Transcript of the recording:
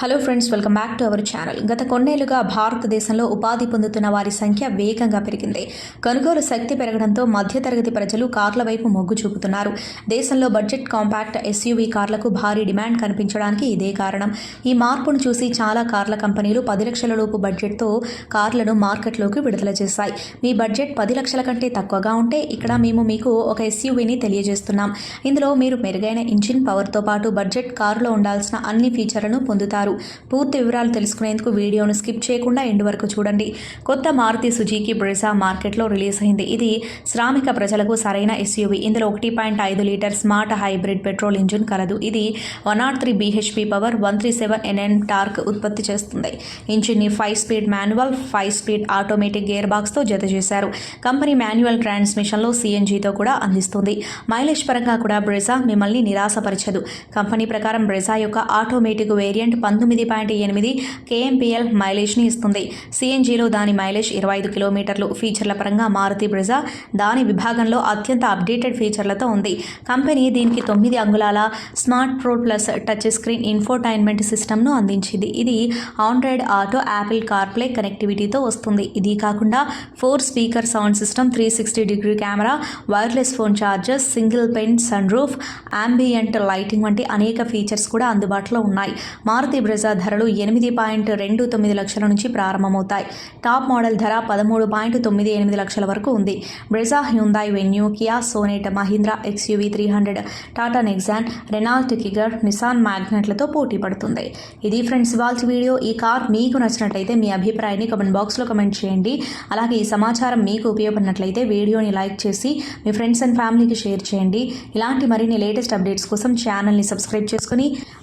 Hello friends welcome back to our channel గత కొన్నేళ్ళుగా భారతదేశంలో ఉపాధి పొందుతున్న వారి సంఖ్య వేగంగా పెరిగింది. కొనుగోలు శక్తి పెరగడంతో మధ్యతరగతి ప్రజలు కార్ల వైపు మొగ్గు చూపుతున్నారు. దేశంలో బడ్జెట్ కాంపాక్ట్ ఎస్యూవీ కార్లకు భారీ డిమాండ్ కనిపించడానికి ఇదే కారణం. ఈ మార్పును చూసి చాలా కార్ల కంపెనీలు పది లక్షల లోపు బడ్జెట్తో కార్లను మార్కెట్లోకి విడుదల చేశాయి. మీ బడ్జెట్ పది లక్షల కంటే తక్కువగా ఉంటే ఇక్కడ మేము మీకు ఒక ఎస్యూవీని తెలియజేస్తున్నాం. ఇందులో మీరు మెరుగైన ఇంజిన్ పవర్తో పాటు బడ్జెట్ కారులో ఉండాల్సిన అన్ని ఫీచర్లను పొందుతారు. పూర్తి వివరాలు తెలుసుకునేందుకు వీడియోను స్కిప్ చేయకుండా ఎండ్ వరకు చూడండి. కొత్త మారుతి సుజుకి బ్రెజా మార్కెట్లో రిలీజ్ అయింది. ఇది శ్రామిక ప్రజలకు సరైన ఎస్యూవి. ఇందులో ఒకటి పాయింట్ ఐదు litre smart hybrid petrol engine కలదు. ఇది one nought three BHP power one three seven NM torque ఉత్పత్తి చేస్తుంది. ఇంజిన్ని five speed manual five speed automatic gear బాక్స్తో జత చేశారు. కంపెనీ మాన్యువల్ ట్రాన్స్మిషన్లో సిఎన్జితో కూడా అందిస్తుంది. మైలేజ్ పరంగా కూడా బ్రెజా మిమ్మల్ని నిరాశపరచదు. కంపెనీ ప్రకారం బ్రెజా యొక్క ఆటోమేటిక్ వేరియంట్ పంతొమ్మిది పాయింట్ ఎనిమిది కేఎంపీఎల్ మైలేజ్ని ఇస్తుంది. సిఎన్జిలో దాని మైలేజ్ ఇరవై ఐదు కిలోమీటర్లు. ఫీచర్ల పరంగా మారుతి బ్రిజా దాని విభాగంలో అత్యంత అప్డేటెడ్ ఫీచర్లతో ఉంది. కంపెనీ దీనికి తొమ్మిది అంగుళాల smart pro plus touch screen infotainment సిస్టమ్ను అందించింది. ఇది ఆండ్రాయిడ్ ఆటో యాపిల్ కార్ప్లే కనెక్టివిటీతో వస్తుంది. ఇది కాకుండా four speaker sound system three sixty degree camera wireless phone chargers single pane sunroof ambient lighting వంటి అనేక ఫీచర్స్ కూడా అందుబాటులో ఉన్నాయి. మారుతి బ్రెజా ధరలు ఎనిమిది పాయింట్ రెండు తొమ్మిది లక్షల నుంచి ప్రారంభమవుతాయి. టాప్ మోడల్ ధర పదమూడు పాయింట్ తొమ్మిది ఎనిమిది లక్షల వరకు ఉంది. Brezza Hyundai Venue Kia Sonet Mahindra XUV three hundred Tata Nexon Renault Kiger Nissan మ్యాగ్నెట్లతో పోటీ పడుతుంది. ఇది ఫ్రెండ్స్ ఇవాళ వీడియో. ఈ కార్ మీకు నచ్చినట్లయితే మీ అభిప్రాయాన్ని కమెంట్ బాక్స్లో కమెంట్ చేయండి. అలాగే ఈ సమాచారం మీకు ఉపయోగపడినట్లయితే వీడియోని లైక్ చేసి మీ ఫ్రెండ్స్ అండ్ ఫ్యామిలీకి షేర్ చేయండి. ఇలాంటి మరిన్ని లేటెస్ట్ అప్డేట్స్ కోసం ఛానల్ని సబ్స్క్రైబ్ చేసుకుని